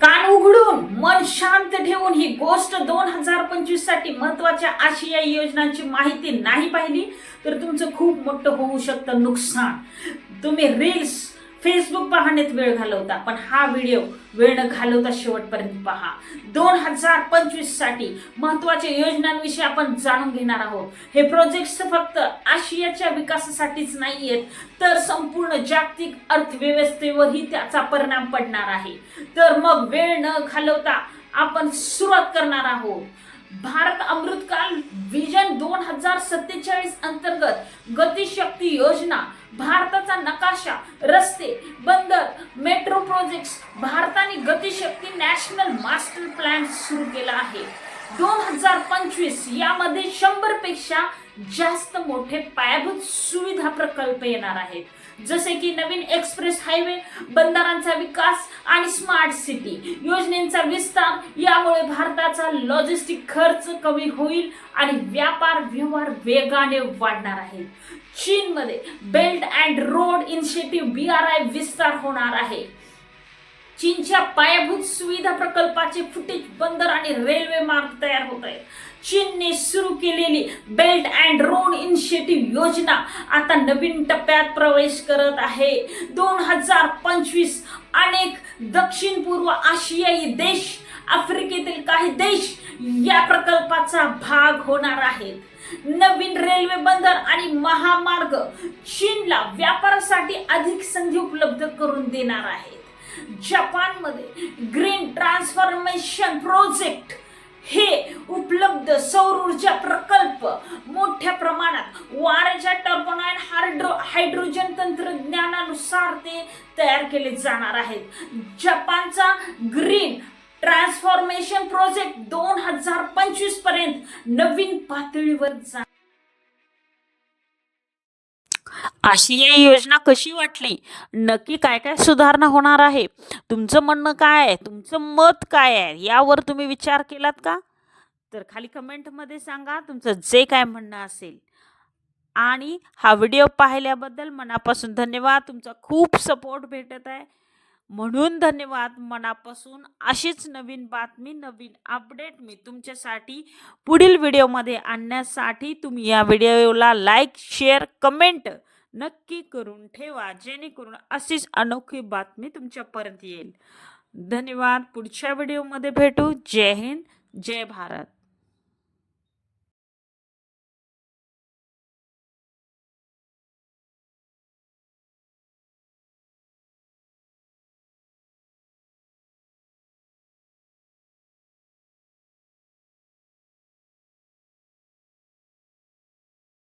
कान उघडून मन शांत ठेवून ही गोष्ट दोन हजार पंचवीससाठी महत्त्वाच्या आशियाई योजनांची माहिती नाही पाहिली तर तुमचं खूप मोठं होऊ शकतं नुकसान. तुम्ही रील्स फेसबुक पाहण्यात वेळ घालवता पण हा व्हिडिओ वेळ न घालवता शेवटपर्यंत पहा. दोन हजार पंचवीससाठी महत्त्वाच्या योजनांविषयी आपण जाणून घेणार आहोत. हे प्रोजेक्ट फक्त आशियाच्या विकासासाठीच नाहीयेत तर संपूर्ण जागतिक अर्थव्यवस्थेवरही त्याचा परिणाम पडणार आहे. तर मग वेळ न घालवता आपण सुरुवात करणार आहोत. भारत अमृतकाल विजन दोन हजार सत्तेचाळीस अंतर्गत गतिशक्ती योजना भारताचा नकाशा रस्ते बंदर मेट्रो प्रोजेक्ट्स भारताने गतिशक्ती नॅशनल मास्टर प्लॅन सुरू केला आहे. दोन हजार पंचवीस यामध्ये शंभरपेक्षा जास्त मोठे पायाभूत सुविधा प्रकल्प येणार आहेत. जसे की नवीन एक्सप्रेस हायवे बंदरांचा विकास आणि स्मार्ट सिटी योजनेचा विस्तार यामुळे भारताचा लॉजिस्टिक खर्च कमी होईल आणि व्यापार व्यवहार वेगाने वाढणार आहे. चीनमध्ये belt and road initiative B R I विस्तार होणार आहे. चीनच्या पायाभूत सुविधा प्रकल्पाचे फुटेज बंदर आणि रेल्वे मार्ग तयार होत आहेत. चीनने सुरू केलेली बेल्ट अँड रोड इनिशिएटिव्ह योजना आता नवीन टप्प्यात प्रवेश करत आहे. दोन हजार पंचवीस अनेक दक्षिण पूर्व आशियाई देश आफ्रिकेतील काही देश या प्रकल्पाचा भाग होणार आहेत. नवीन रेल्वे बंदर आणि महामार्ग चीनला व्यापारासाठी अधिक संधी उपलब्ध करून देणार आहेत. जपानमध्ये ग्रीन ट्रान्सफॉर्मेशन प्रोजेक्ट हे उपलब्ध सौर ऊर्जा प्रकल्प वाऱ्याच्या टर्बोनाईन हायड्रो हायड्रोजन तंत्रज्ञानानुसार ते तयार केले जाणार आहेत. जपानचा ग्रीन ट्रान्सफॉर्मेशन प्रोजेक्ट दोन हजार पंचवीसपर्यंत नवीन पातळीवर जा आशियाई योजना कशी वाटली? नक्की काय काय सुधारणा होणार आहे? तुमचं म्हणणं काय आहे? तुमचं मत काय आहे? यावर तुम्ही विचार केलात का? तर खाली कमेंटमध्ये सांगा तुमचं जे काय म्हणणं असेल. आणि हा व्हिडिओ पाहिल्याबद्दल मनापासून धन्यवाद. तुमचा खूप सपोर्ट भेटत आहे. म्हणून धन्यवाद. मनापासून अशीच नवीन बातमी नवीन अपडेट मी तुमच्यासाठी पुढील व्हिडिओमध्ये आणण्यासाठी तुम्ही या व्हिडिओला लाईक शेअर कमेंट नक्की करून ठेवा. जेणेकरून अशीच अनोखी बातमी तुमच्यापर्यंत येईल. धन्यवाद. पुढच्या व्हिडिओमध्ये भेटू. जय हिंद. जय भारत.